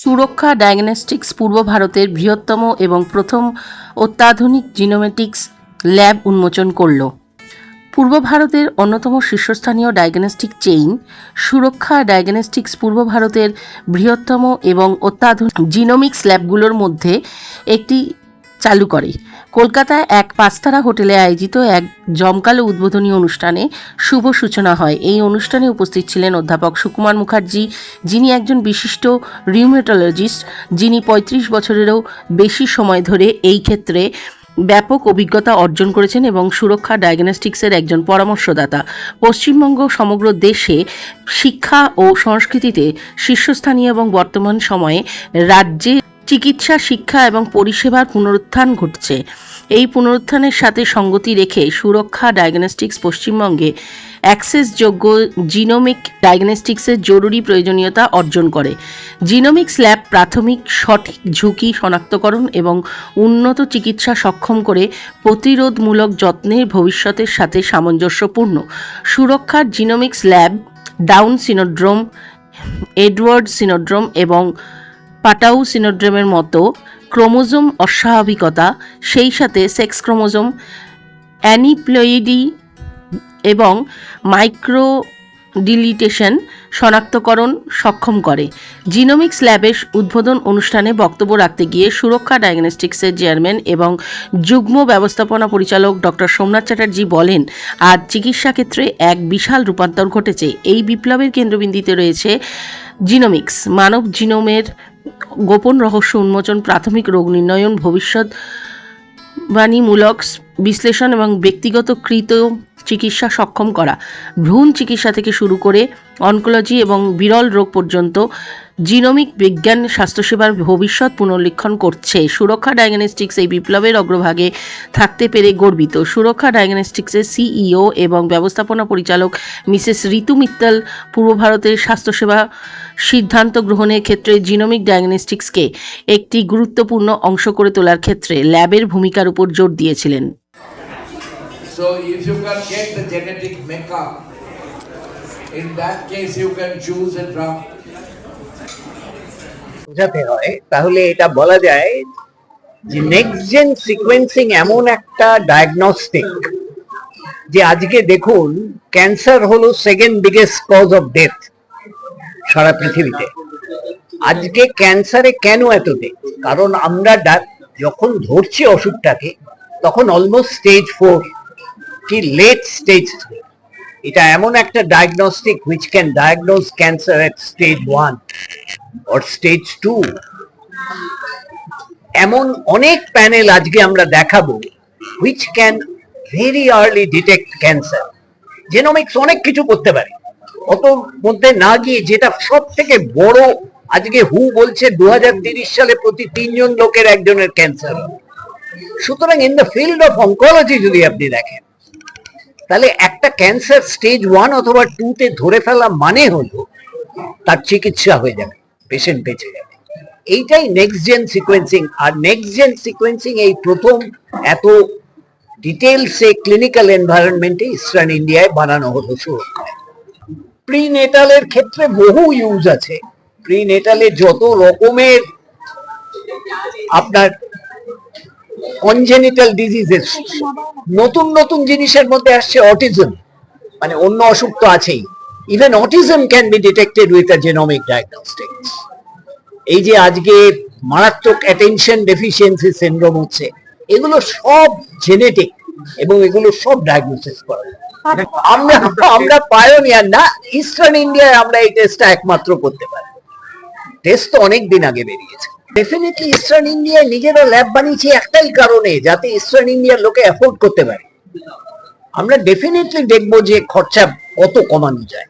সুরক্ষা ডায়াগনস্টিক্স পূর্ব ভারতের বৃহত্তম এবং প্রথম অত্যাধুনিক জিনোমেটিক্স ল্যাব উন্মোচন করল। পূর্ব ভারতের অন্যতম শীর্ষস্থানীয় ডায়াগনস্টিক চেইন, সুরক্ষা ডায়াগনস্টিক্স পূর্ব ভারতের বৃহত্তম এবং অত্যাধুনিক জিনোমিক্স ল্যাবগুলোর মধ্যে একটি চালু করে। কলকাতায় এক পাঁচতারা হোটেলে আয়োজিত এক জমকালো উদ্বোধনী অনুষ্ঠানে শুভ সূচনা হয়। এই অনুষ্ঠানে উপস্থিত ছিলেন অধ্যাপক সুকুমার মুখার্জি, যিনি একজন বিশিষ্ট রিউমেটোলজিস্ট যিনি পঁয়ত্রিশ বছরেরও বেশি সময় ধরে এই ক্ষেত্রে ব্যাপক অভিজ্ঞতা অর্জন করেছেন এবং সুরক্ষা ডায়াগনস্টিক্সের একজন পরামর্শদাতা। পশ্চিমবঙ্গ সমগ্র দেশে শিক্ষা ও সংস্কৃতিতে শীর্ষস্থানীয় এবং বর্তমান সময়ে রাজ্যে চিকিৎসা, শিক্ষা এবং পরিষেবার পুনরুত্থান ঘটছে। এই পুনরুত্থানের সাথে সঙ্গতি রেখে সুরক্ষা ডায়াগনস্টিক্স পশ্চিমবঙ্গে অ্যাক্সেসযোগ্য জিনোমিক ডায়াগনস্টিক্সের জরুরি প্রয়োজনীয়তা অর্জন করে। জিনোমিক্স ল্যাব প্রাথমিক সঠিক ঝুঁকি শনাক্তকরণ এবং উন্নত চিকিৎসা সক্ষম করে প্রতিরোধমূলক যত্নের ভবিষ্যতের সাথে সামঞ্জস্যপূর্ণ। সুরক্ষার genomics lab, down syndrome, Edward syndrome এবং পাটাউ সিনোড্রোমের মতো ক্রোমোজোম অস্বাভাবিকতা, সেই সাথে সেক্স ক্রোমোজোম, অ্যানিপ্লয়েডি এবং মাইক্রো ডিলিটেশন শনাক্তকরণ সক্ষম করে। জিনোমিক্স ল্যাবের উদ্বোধন অনুষ্ঠানে বক্তব্য রাখতে গিয়ে সুরক্ষা ডায়াগনস্টিক্সের চেয়ারম্যান এবং যুগ্ম ব্যবস্থাপনা পরিচালক ডক্টর সোমনাথ চ্যাটার্জি বলেন, আজ চিকিৎসা ক্ষেত্রে এক বিশাল রূপান্তর ঘটেছে। এই বিপ্লবের কেন্দ্রবিন্দুতে রয়েছে জিনোমিক্স, মানব জিনোমের গোপন রহস্য উন্মোচন, প্রাথমিক রোগ নির্ণয়ন ভবিষ্যৎ বাণীমূলক বিশ্লেষণ এবং ব্যক্তিগত কৃত চিকিৎসা সক্ষম করা। ভ্রূণ চিকিৎসা থেকে শুরু করে অনকোলজি এবং বিরল রোগ পর্যন্ত জিনোমিক বিজ্ঞান স্বাস্থ্যসেবার ভবিষ্যৎ পুনর্লিখন করছে। সুরক্ষা ডায়াগনস্টিক্স এই বিপ্লবের অগ্রভাগে থাকতে পেরে গর্বিত। সুরক্ষা ডায়াগনস্টিক্সের সিইও এবং ব্যবস্থাপনা পরিচালক মিসেস ঋতু মিত্তল পূর্ব ভারতের স্বাস্থ্যসেবা সিদ্ধান্ত গ্রহণের ক্ষেত্রে জিনোমিক ডায়াগনস্টিক্সকে একটি গুরুত্বপূর্ণ অংশ করে তোলার ক্ষেত্রে ল্যাবের ভূমিকার উপর জোর দিয়েছিলেন। So if you can get the genetic makeup, in that case you can choose a drug. বোঝাতে হয়, তাহলে এটা বলা যায় যে নেক্সট জেন সিকোয়েন্সিং এমন একটা ডায়াগনস্টিক যে আজকে দেখুন ক্যান্সার হলো second biggest cause of death সারা পৃথিবীতে। আজকে ক্যান্সারে কেন এত ডেথ কারণ আমরা যখন ধরছি অসুখটাকে তখন অলমোস্ট স্টেজ ফোর কি লেট স্টেজ থ্রি এটা এমন একটা diagnostic which can diagnose cancer at stage one or stage two এমন অনেক প্যানেল আজকে আমরা দেখাবো which can very early detect cancer genomics অনেক কিছু করতে পারে। অত মধ্যে না গিয়ে যেটা সব থেকে বড় আজকে হু বলছে দু সালে প্রতি তিনজন লোকের একজনের ক্যান্সার সুতরাং in the field of oncology যদি আপনি দেখেন, তাহলে একটা ক্যান্সার স্টেজ ওয়ান অথবা টু তে ধরে ফেলা মানে হলো তার চিকিৎসা হয়ে যাবে। পেশেন্ট বেঁচে যাবে। এইটাই নেক্সট জেন সিকোয়েন্সিং আর নেক্সট জেন সিকোয়েন্সিং এই প্রথম এত ডিটেলসে ক্লিনিক্যাল এনভায়রনমেন্টে ইস্টার্ন ইন্ডিয়ায় বানানো হলো সুরক্ষায় প্রিনেটালের ক্ষেত্রে বহু ইউজ আছে। প্রিনেটালে যত রকমের আপনার কনজেনিটাল ডিজিজেস নতুন নতুন জিনিসের মধ্যে আসছে অটিজম মানে অন্য অসুখ তো আছেই। Even autism can be detected with a genomic diagnostics এই যে আজকে মারাত্মক অ্যাটেনশন ডেফিসিয়েন্সি সিনড্রোম হচ্ছে, এগুলো সব জেনেটিক এবং এগুলো সব ডায়াগনোসিস করা। আমরা আমরা পায়োনিয়ার না ইস্টার্ন ইন্ডিয়ায় আমরা এই টেস্টটা একমাত্র করতে পারি। টেস্ট তো অনেক দিন আগে বেরিয়েছে। ডেফিনেটলি ইস্টার্ন ইন্ডিয়ায় নিজেরা ল্যাব বানিয়েছে একটাই কারণে, যাতে ইস্টার্ন ইন্ডিয়ার লোকে অ্যাফোর্ড করতে পারে। আমরা ডেফিনেটলি দেখব যে খরচা কত কমানো যায়।